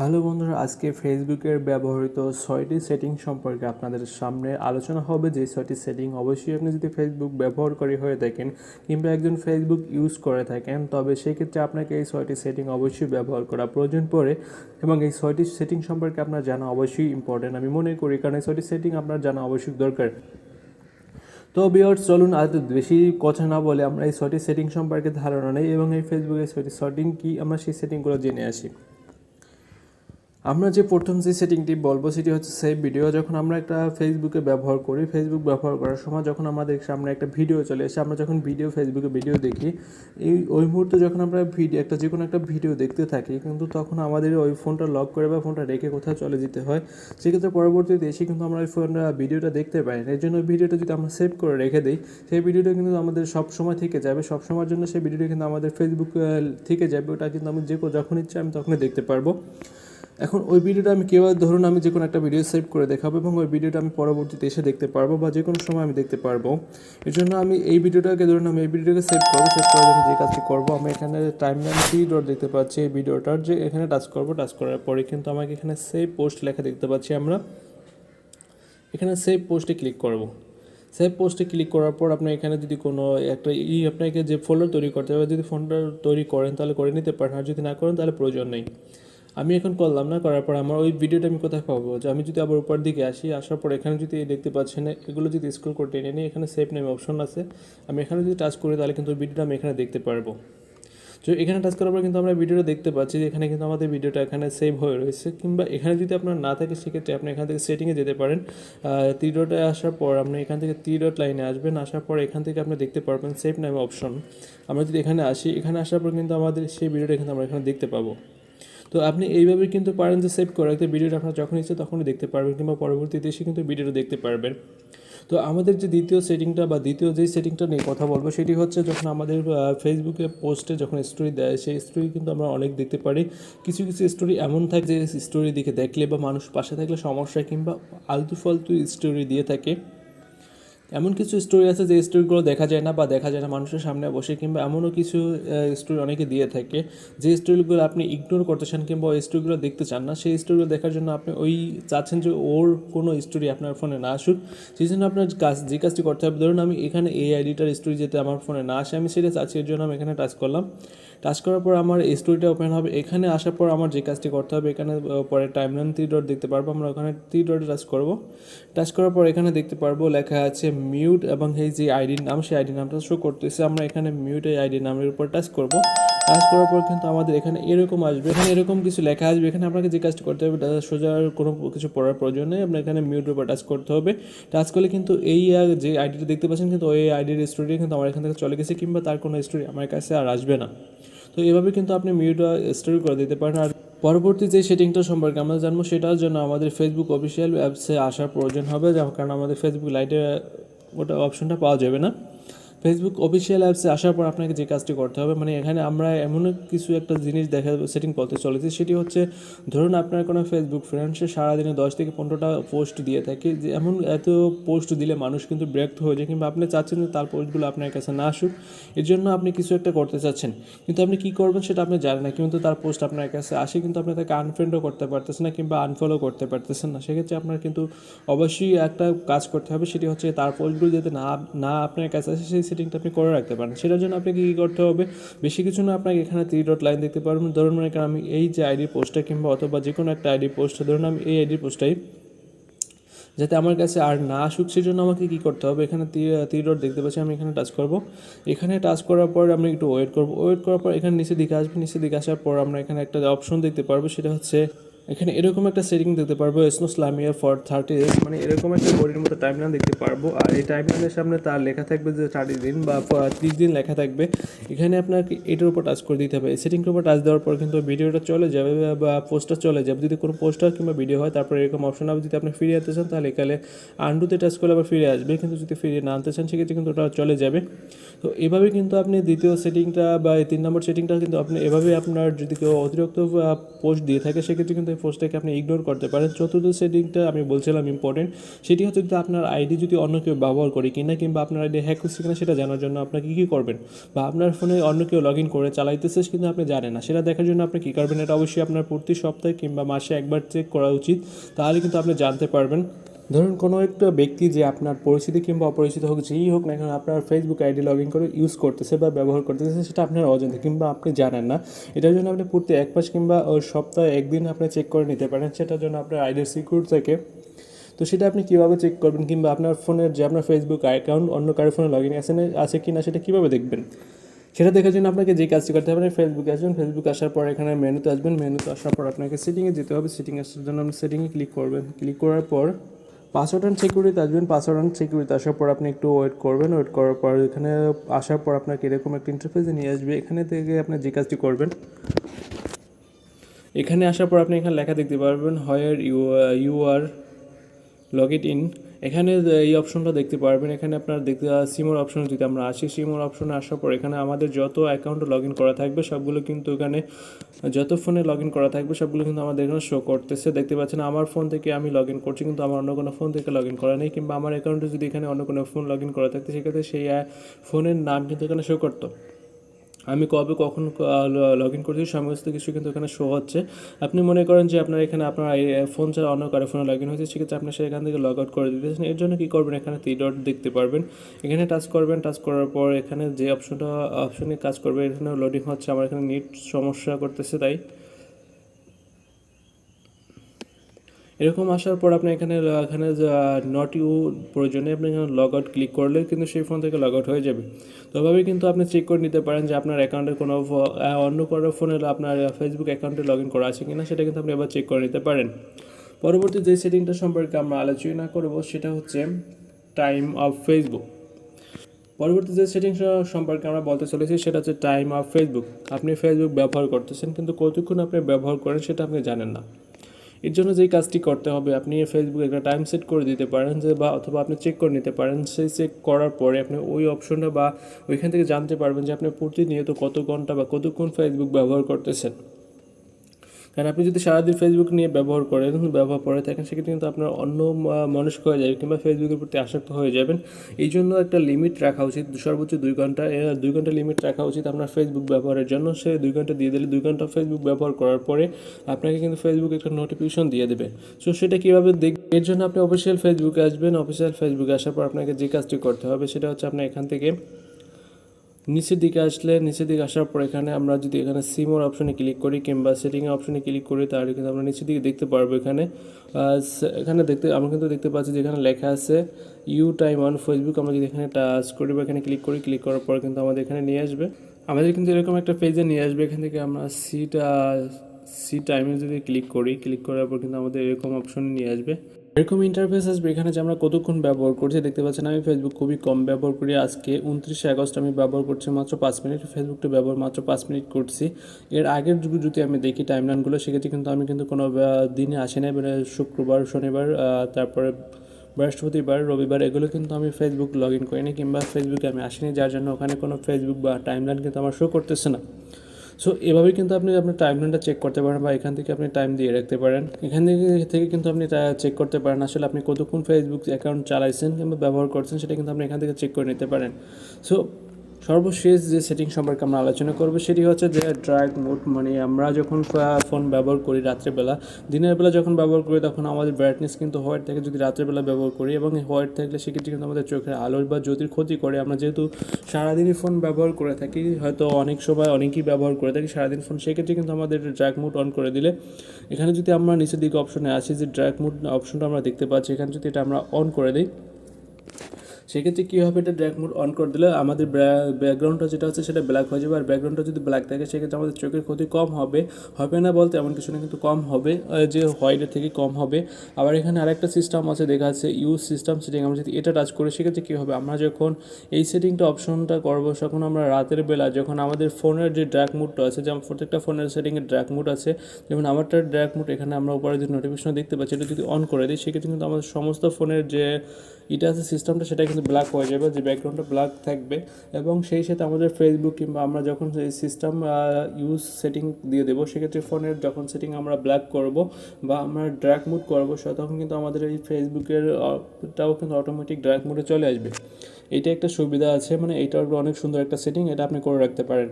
Hello বন্ধুরা, আজকে ফেসবুকের ব্যবহৃত ছয়টি সেটিং সম্পর্কে আপনাদের সামনে আলোচনা হবে। যে ছয়টি সেটিং অবশ্যই আপনি যদি ফেসবুক ব্যবহারকারী হয়ে থাকেন কিংবা একজন ফেসবুক ইউজ করে থাকেন, তবে সেক্ষেত্রে আপনাকে এই ছয়টি সেটিং অবশ্যই ব্যবহার করা প্রয়োজন পড়ে এবং এই ছয়টি সেটিং সম্পর্কে আপনার জানা অবশ্যই ইম্পর্টেন্ট আমি মনে করি, কারণ এই ছয়টি সেটিং আপনার জানা অবশ্যই দরকার। তো বিয়ার্স চলুন আর বেশি কথা না বলে আমরা এই ছয়টি সেটিং সম্পর্কে ধারণা নেই এবং এই ফেসবুকের ছয়টি সেটিং কি, আমরা সেই সেটিংগুলো জেনে আসি। আমরা যে প্রথম যে সেটিংটি বলব সেটি হচ্ছে সেভ ভিডিও যখন আমরা একটা ফেসবুকে ব্যবহার করি ফেসবুক ব্যবহার করার সময় যখন আমাদের সামনে একটা ভিডিও চলে আসে, আমরা যখন ভিডিও ফেসবুকে ভিডিও দেখি, এই, ওই মুহূর্তে যখন আমরা ভিডিও একটা যে কোনো একটা ভিডিও দেখতে থাকি, কিন্তু তখন আমাদের ওই ফোনটা লক করে বা ফোনটা রেখে কোথাও চলে যেতে হয়। সেক্ষেত্রে পরবর্তীতে এসে কিন্তু আমরা ওই ফোনটা ভিডিওটা দেখতে পাই না। এই জন্য ভিডিওটা যদি আমরা সেভ করে রেখে দিই, সেই ভিডিওটা কিন্তু আমাদের সব সময় থেকে যাবে। সব সময়ের জন্য সেই ভিডিওটা কিন্তু আমাদের ফেসবুক থেকে যাবে। ওটা কিন্তু আমি যে যখন ইচ্ছে আমি তখনই দেখতে পারব। এখন ওই ভিডিওটা আমি কেউ ধরুন আমি যে কোনো একটা ভিডিও সেভ করে দেখাবো এবং ওই ভিডিওটা আমি পরবর্তীতে এসে দেখতে পারব বা যে কোনো সময় আমি দেখতে পারব। এর জন্য আমি এই ভিডিওটাকে ধরুন আমি এই ভিডিওটাকে সেভ করব সেভ করে আমি যে কাজটি করব, আমি এখানে টাইম লাইন থ্রি ডট দেখতে পাচ্ছি এই ভিডিওটার যে এখানে টাচ করব টাচ করার পরে কিন্তু আমাকে এখানে সেভ পোস্ট লেখা দেখতে পাচ্ছি আমরা। এখানে সেভ পোস্টে ক্লিক করব। সেভ পোস্টে ক্লিক করার পর আপনি এখানে যদি কোনো একটা ই আপনাকে যে ফোল্ডার তৈরি করতে হবে, যদি ফোল্ডার তৈরি করেন তাহলে করে নিতে পারেন, আর যদি না করেন তাহলে প্রয়োজন নেই। আমি এখন করলাম না, করার পর আমার ওই ভিডিওটা আমি কোথায় পাবো? যে আমি যদি আবার উপর দিকে আসি, আসার পর এখানে যদি দেখতে পাচ্ছেন, এগুলো যদি স্ক্রল করে টেনে নিই এখানে সেভ নেম অপশন আছে, আমি এখানে যদি টাচ করি, তাহলে কিন্তু ভিডিওটা আমি এখানে দেখতে পারব। তো এখানে টাচ করার পর কিন্তু আমরা ভিডিওটা দেখতে পাচ্ছি যে এখানে কিন্তু আমাদের ভিডিওটা এখানে সেভ হয়ে রয়েছে। কিংবা এখানে যদি আপনার না থাকে, সেক্ষেত্রে আপনি এখান থেকে সেটিংয়ে যেতে পারেন। ত্রি ডটে আসার পর আপনি এখান থেকে ত্রি ডট লাইনে আসবেন, আসার পর এখান থেকে আপনি দেখতে পারবেন সেভ নামে অপশন আমরা যদি এখানে আসি, এখানে আসার পর কিন্তু আমাদের সেই ভিডিওটা কিন্তু আমরা এখানে দেখতে পাবো। তো আপনি এইভাবে কিন্তু পারেন যে সেভ করে। রাখতে ভিডিওটা আপনার যখন ইচ্ছে তখনই দেখতে পারবেন কিংবা পরবর্তীতে এসে কিন্তু ভিডিওটা দেখতে পারবেন। তো আমাদের যে দ্বিতীয় সেটিংটা বা দ্বিতীয় যেই সেটিংটা নিয়ে কথা বলব, সেটি হচ্ছে যখন আমাদের ফেসবুকে পোস্টে যখন স্টোরি দেয়, সেই স্টোরি কিন্তু আমরা অনেক দেখতে পারি। কিছু কিছু স্টোরি এমন থাকে যে স্টোরি দিকে দেখলে বা মানুষ পাশে থাকলে সমস্যা কিংবা আলতু ফালতু স্টোরি দিয়ে থাকে। এমন কিছু স্টোরি আছে যে স্টোরিগুলো দেখা যায় না বা দেখা যায় না মানুষের সামনে বসে কিংবা এমনও কিছু স্টোরি অনেকে দিয়ে থাকে। যে স্টোরিগুলো আপনি ইগনোর করতে চান কিংবা ওই স্টোরিগুলো দেখতে চান না, সেই স্টোরিগুলো দেখার জন্য আপনি ওই চাচ্ছেন যে ওর কোনো স্টোরি আপনার ফোনে না আসুক। সেই জন্য আপনার কাজ, যে কাজটি করতে হবে, ধরুন আমি এখানে এই আইডিটার স্টোরি যেতে আমার ফোনে না আসে, আমি সেটা চাচ্ছি, এর জন্য আমি এখানে টাচ করলাম। টাচ করার পর আমার স্টোরিটা ওপেন হবে। এখানে আসার পর আমার যে কাজটি করতে হবে, এখানে পরে টাইম লাইন থ্রি ডট দেখতে পারব। আমরা ওখানে থ্রি ডটে টাচ করব। টাচ করার পর এখানে দেখতে পারব, লেখা আছে মিউট এবং এই যে আইডির নাম, সেই আইডি নামটা শো করতেছে। আমরা এখানে মিউট এই আইডি নামের উপর টাচ করব। টাচ করার পর কিন্তু আমাদের এখানে এরকম আসবে, এখানে এরকম কিছু লেখা আসবে, এখানে আপনাকে যে কাজটি করতে হবে সোজা কোনো কিছু পড়ার প্রয়োজন নেই আপনার এখানে মিউট উপর টাচ করতে হবে। টাচ করলে কিন্তু এই যে আইডিটা দেখতে পাচ্ছেন কিন্তু ওই আইডির স্টোরি কিন্তু আমার এখান থেকে চলে গেছে, কিংবা তার কোনো স্টোরি আমার কাছে আর আসবে না। তো এভাবে কিন্তু আপনি মিউট স্টোরি করে দিতে পারেন। আর পরবর্তী যে সেটিংটা সম্পর্কে আমরা জানব, সেটার জন্য আমাদের ফেসবুক অফিসিয়াল অ্যাপসে আসার প্রয়োজন হবে কারণ আমাদের ফেসবুক লাইটে ওটা অপশনটা পাওয়া যাবে না। ফেসবুক অফিসিয়াল অ্যাপসে আসার পর আপনাকে যে কাজটি করতে হবে মানে এখানে আমরা এমন কিছু একটা জিনিস দেখা সেটিং করতে চলেছি, সেটি হচ্ছে ধরুন আপনার কোনো ফেসবুক ফ্রেন্ডসে সারাদিনে দশ থেকে পনেরোটা পোস্ট দিয়ে থাকে, যে এমন এত পোস্ট দিলে মানুষ কিন্তু বিরক্ত হয়ে যায়, কিংবা আপনি চাচ্ছেন যে তার পোস্টগুলো আপনার কাছে না আসুক, এর জন্য আপনি কিছু একটা করতে চাচ্ছেন। কিন্তু আপনি কী করবেন সেটা আপনি জানেন না, কিন্তু তার পোস্ট আপনার কাছে আসে, কিন্তু আপনি তাকে আনফ্রেন্ডও করতে পারতেছেন না, কিংবা আনফলো করতে পারতেছেন না। সেক্ষেত্রে আপনার কিন্তু অবশ্যই একটা কাজ করতে হবে, সেটি হচ্ছে তার পোস্টগুলো যাতে না না আপনার কাছে আসে, সেই সেটিংটা আপনি করে রাখতে পারেন। সেটার জন্য আপনাকে কী করতে হবে? বেশি কিছু না, আপনাকে এখানে থ্রি ডট লাইন দেখতে পারবেন। ধরুন মনে করেন আমি এই যে আইডি পোস্টটা কিংবা অথবা যে কোনো একটা আইডি পোস্ট ধরুন আমি এই আইডি পোস্টটাই যাতে আমার কাছে আর না আসুক সেই জন্য আমাকে কী করতে হবে? এখানে থ্রি ডট দেখতে পাচ্ছি, আমি এখানে টাচ করব। এখানে টাচ করার পর আমি একটু ওয়েট করব। ওয়েট করার পর এখানে নিচে দিকে আসবে। নিচে দিকে আসার পর আমরা এখানে একটা অপশন দেখতে পারব। সেটা হচ্ছে এখানে এরকম একটা সেটিং দেখতে পারব স্নো স্লামিয়ার ফর থার্টি ডেজ মানে এরকম একটা ঘড়ির মতো টাইম লাইন দেখতে পারব। আর এই টাইম লাইনের সামনে তার লেখা থাকবে যে থার্টি দিন বা ত্রিশ দিন লেখা থাকবে। এখানে আপনাকে এটার উপর টাচ করে দিতে হবে। এই সেটিংটার উপর টাচ দেওয়ার পর কিন্তু ভিডিওটা চলে যাবে বা পোস্টার চলে যাবে। যদি কোনো পোস্টার কিংবা ভিডিও হয়, তারপর এরকম অপশন হবে, যদি আপনি ফিরে আনতে চান, তাহলে এখানে আন্ডুতে টাচ করলে আবার ফিরে আসবে। কিন্তু যদি ফিরিয়ে না আনতে চান, সেক্ষেত্রে কিন্তু ওটা চলে যাবে। তো এভাবে কিন্তু আপনি দ্বিতীয় সেটিংটা বা এই তিন নম্বর সেটিংটা কিন্তু আপনি এভাবে আপনার যদি কেউ অতিরিক্ত পোস্ট দিয়ে থাকে, সেক্ষেত্রে কিন্তু সেই পোস্টটাকে আপনি ইগনোর করতে পারেন। চতুর্থ সেটিংটা আমি বলছিলাম ইম্পর্টেন্ট সেটি হচ্ছে যদি আপনার আইডি যদি অন্য কেউ ব্যবহার করে কিনা কিংবা আপনার আইডি হ্যাক হচ্ছে কিনা সেটা জানার জন্য আপনাকে কী করবেন? বা আপনার ফোনে অন্য কেউ লগ ইন করে চালাইতেছে কিন্তু আপনি জানেন না, সেটা দেখার জন্য আপনি কী করবেন? এটা অবশ্যই আপনার প্রতি সপ্তাহে কিংবা মাসে একবার চেক করা উচিত। তাহলে কিন্তু আপনি জানতে পারবেন। ধরুন কোনো একটা ব্যক্তি যে আপনার পরিচিতি কিংবা অপরিচিত হোক, যেই হোক না কেন আপনার ফেসবুক আইডি লগ ইন করে ইউজ করতেছে বা ব্যবহার করতেছে, সেটা আপনার অজান্তে কিংবা আপনি জানেন না। এটার জন্য আপনি প্রতি এক মাস কিংবা সপ্তাহে একদিন আপনি চেক করে নিতে পারেন, সেটার জন্য আপনার আইডির সিকিউর থেকে। তো সেটা আপনি কীভাবে চেক করবেন কিংবা আপনার ফোনের যে আপনার ফেসবুক অ্যাকাউন্ট অন্য কারও ফোনে লগ ইন আছে আছে কি না সেটা কীভাবে দেখবেন? সেটা দেখার জন্য আপনাকে যে কাজটি করতে হবে ফেসবুকে আসবেন ফেসবুক আসার পর এখানে মেনুতে আসবেন। মেনুতে আসার পর আপনাকে সেটিংয়ে যেতে হবে। সেটিং আসার জন্য আপনি সেটিংয়ে ক্লিক করবেন। ক্লিক করার পর পাসওয়ার্ড অ্যান্ড সিকিউরিটি আসবেন পাসওয়ার্ড অ্যান্ড সিকিউরিটি আসার পর আপনি একটু ওয়েট করবেন ওয়েট করার পর এখানে আসার পর আপনাকে এরকম একটা ইন্টারফেসে নিয়ে আসবে। এখানে থেকে আপনি যে কাজটি করবেন, এখানে আসার পর আপনি এখানে লেখা দেখতে পারবেন where you you are logged in এখানে এই অপশনটা দেখতে পারবেন, এখানে আপনার দেখতে সিমোর অপশন যদি আমরা আসি সিমোর অপশনে আসার পর এখানে আমাদের যত অ্যাকাউন্ট লগ ইন করা থাকবে, সবগুলো কিন্তু এখানে, যত ফোনে লগ ইন করা থাকবে, সবগুলো কিন্তু আমাদের এখানে শো করতেছে। দেখতে পাচ্ছেন আমার ফোন থেকে আমি লগ ইন করছি, কিন্তু আমার অন্য কোনো ফোন থেকে লগ ইন করা নেই, কিংবা আমার অ্যাকাউন্টে যদি এখানে অন্য কোনো ফোন লগ ইন করা থাকতো, সেক্ষেত্রে সেই ফোনের নাম কিন্তু এখানে শো করতো। আমি কবে কখন লগ ইন করছি সমস্ত কিছু কিন্তু এখানে শো হচ্ছে। আপনি মনে করেন যে আপনার এখানে আপনার ফোন ছাড়া অন্য কারও ফোনে লগ ইন হয়েছে, সেক্ষেত্রে আপনি সেখান থেকে লগ আউট করে দিতেছেন। এর জন্য কী করবেন? এখানে তি ডট দেখতে পারবেন। এখানে টাচ করবেন টাচ করার পর এখানে যে অপশনটা অপশনে কাজ করবে এখানে লোডিং হচ্ছে। আমার এখানে নেট সমস্যা করতেছে তাই। এরকম আসার পর আপনি এখানে এখানে নট ইউ প্রয়োজনে আপনি এখানে লগ আউট ক্লিক করলে কিন্তু সেই ফোন থেকে লগ আউট হয়ে যাবে। তো এভাবে কিন্তু আপনি চেক করে নিতে পারেন যে আপনার অ্যাকাউন্টে কোনো অন্য কারও ফোনে আপনার ফেসবুক অ্যাকাউন্টে লগ ইন করা আছে কিনা, সেটা কিন্তু আপনি এবার চেক করে নিতে পারেন। পরবর্তী যে সেটিংটা সম্পর্কে আমরা আলোচনা করব, সেটা হচ্ছে টাইম অফ ফেসবুক পরবর্তী যে সেটিংস সম্পর্কে আমরা বলতে চলেছি, সেটা হচ্ছে টাইম অফ ফেসবুক আপনি ফেসবুক ব্যবহার করতেছেন, কিন্তু কতক্ষণ আপনি ব্যবহার করেন সেটা আপনি জানেন না। এর জন্য যেই কাজটি করতে হবে, আপনি ফেসবুকে একটা টাইম সেট করে দিতে পারেন যে বা অথবা আপনি চেক করে নিতে পারেন। সেই চেক করার পরে আপনি ওই অপশনটা বা ওইখান থেকে জানতে পারবেন যে আপনি প্রতিনিয়ত কত ঘণ্টা বা কতক্ষণ ফেসবুক ব্যবহার করতেছেন। কারণ আপনি যদি সারাদিন ফেসবুক নিয়ে ব্যবহার করেন, ব্যবহার করে থাকেন, সেক্ষেত্রে কিন্তু আপনার অন্য মানুষ হয়ে যাবে কিংবা ফেসবুকের প্রতি আসক্ত হয়ে যাবেন। এই জন্য একটা লিমিট রাখা উচিত। সর্বোচ্চ দুই ঘণ্টা দুই ঘণ্টা লিমিট রাখা উচিত আপনার ফেসবুক ব্যবহারের জন্য। সে দুই ঘণ্টা দিয়ে দিলে দুই ঘণ্টা ফেসবুক ব্যবহার করার পরে আপনাকে কিন্তু ফেসবুক একটা নোটিফিকেশন দিয়ে দেবে। সো সেটা কীভাবে দেখ, এর জন্য আপনি অফিসিয়াল ফেসবুকে আসবেন। অফিসিয়াল ফেসবুকে আসার পর আপনাকে যে কাজটি করতে হবে, সেটা হচ্ছে আপনার এখান থেকে নিচের দিকে আসলে, নিচের দিকে আসার পর এখানে আমরা যদি এখানে সিমোর অপশনে ক্লিক করি কিংবা সেটিংয়ের অপশনে ক্লিক করি, তাহলে কিন্তু আমরা নিচের দিকে দেখতে পারব এখানে। এখানে দেখতে, আমরা কিন্তু দেখতে পাচ্ছি যেখানে লেখা আছে ইউ টাইম অন ফেসবুক আমরা যদি এখানে টাচ করি বা এখানে ক্লিক করি ক্লিক করার পর কিন্তু আমাদের এখানে নিয়ে আসবে। আমাদের কিন্তু এরকম একটা পেজে নিয়ে আসবে, এখান থেকে আমরা সিটা সি টাইমে যদি ক্লিক করি ক্লিক করার পর কিন্তু আমাদের এরকম অপশন নিয়ে আসবে। এরকম ইন্টারফেস আসবে এখানে যে আমরা কতক্ষণ ব্যবহার করছি, দেখতে পাচ্ছেন আমি ফেসবুক খুবই কম ব্যবহার করি। আজকে উনত্রিশে আগস্ট আমি ব্যবহার করছি মাত্র পাঁচ মিনিট ফেসবুকটা ব্যবহার মাত্র পাঁচ মিনিট করছি। এর আগের যুগে যদি আমি দেখি টাইমলাইনগুলো সেক্ষেত্রে কিন্তু আমি কিন্তু কোনো দিনে আসি না মানে শুক্রবার, শনিবার তারপরে বৃহস্পতিবার, রবিবার, এগুলো কিন্তু আমি ফেসবুক লগ ইন করিনি কিংবা ফেসবুকে আমি আসিনি। যার জন্য ওখানে কোনো ফেসবুক বা টাইমলাইন কিন্তু আমার শো করতেছে না। সো এভাবে কিন্তু আপনি আপনার টাইমলাইনটা চেক করতে পারেন বা এখান থেকে আপনি টাইম দিয়ে রাখতে পারেন। এখান থেকে থেকে কিন্তু আপনি চেক করতে পারেন। আসলে আপনি কতক্ষণ ফেসবুক অ্যাকাউন্ট চালাইছেন কিংবা ব্যবহার করছেন সেটা কিন্তু আপনি এখান থেকে চেক করে নিতে পারেন। সো সর্বশেষ যে সেটিং সম্পর্কে আমরা আলোচনা করব সেটি হচ্ছে যে ড্রাগ মোড মানে আমরা যখন ফোন ব্যবহার করি রাত্রেবেলা, দিনের বেলা যখন ব্যবহার করি তখন আমাদের ব্রাইটনেস কিন্তু হোয়াইট থাকে যদি রাত্রেবেলা ব্যবহার করি এবং হোয়াইট থাকলে সেক্ষেত্রে কিন্তু আমাদের চোখের আলোর বা জ্যোতির ক্ষতি করে। আমরা যেহেতু সারাদিনই ফোন ব্যবহার করে থাকি, হয়তো অনেক সময় অনেকেই ব্যবহার করে থাকি সারাদিন ফোন সেক্ষেত্রে কিন্তু আমাদের ড্রাগ মোড অন করে দিলে এখানে যদি আমরা নিচের দিকে অপশনে আসি যে ড্রাগ মোড অপশনটা আমরা দেখতে পাচ্ছি, এখানে যদি এটা আমরা অন করে দিই সেক্ষেত্রে কী হবে এটা ড্র্যাক মোড অন করে দিলে আমাদের ব্যাকগ্রাউন্ডটা যেটা আছে সেটা ব্ল্যাক হয়ে যাবে। আর ব্যাকগ্রাউন্ডটা যদি ব্ল্যাক থাকে, সেক্ষেত্রে আমাদের চোখের ক্ষতি কম হবে। হবে না বলতে এমন কিছু না, কিন্তু কম হবে। যে হোয়াইটের থেকে কম হবে। আবার এখানে আরেকটা সিস্টেম আছে, দেখা যাচ্ছে ইউজ সিস্টেম সেটিং আমরা যদি এটা টাচ করি, সেক্ষেত্রে কী হবে? আমরা যখন এই সেটিংটা অপশনটা করব, তখন আমরা রাতের বেলা যখন আমাদের ফোনের যে ড্র্যাক মুডটা আছে, যেমন প্রত্যেকটা ফোনের সেটিংয়ে ড্র্যাক মুড আছে, যেমন আমারটা ড্র্যাক মুড এখানে আমরা উপরে যে নোটিফিকেশন দেখতে পাচ্ছি, এটা যদি অন করে দিই, সেক্ষেত্রে কিন্তু আমাদের সমস্ত ফোনের যে, এটা আছে সিস্টেমটা সেটা কিন্তু ব্ল্যাক হয়ে যাবে, যে ব্যাকগ্রাউন্ডটা ব্ল্যাক থাকবে এবং সেই সাথে আমাদের ফেসবুক কিংবা আমরা যখন সিস্টেম ইউজ সেটিং দিয়ে দেবো, সেক্ষেত্রে ফোনের যখন সেটিং আমরা ব্ল্যাক করব বা আমরা ড্র্যাক মুড করব তখন কিন্তু আমাদের এই ফেসবুকের টাও কিন্তু অটোমেটিক ড্র্যাক মুডে চলে আসবে। এটা একটা সুবিধা আছে মানে এটা অনেক সুন্দর একটা সেটিং এটা আপনি করে রাখতে পারেন।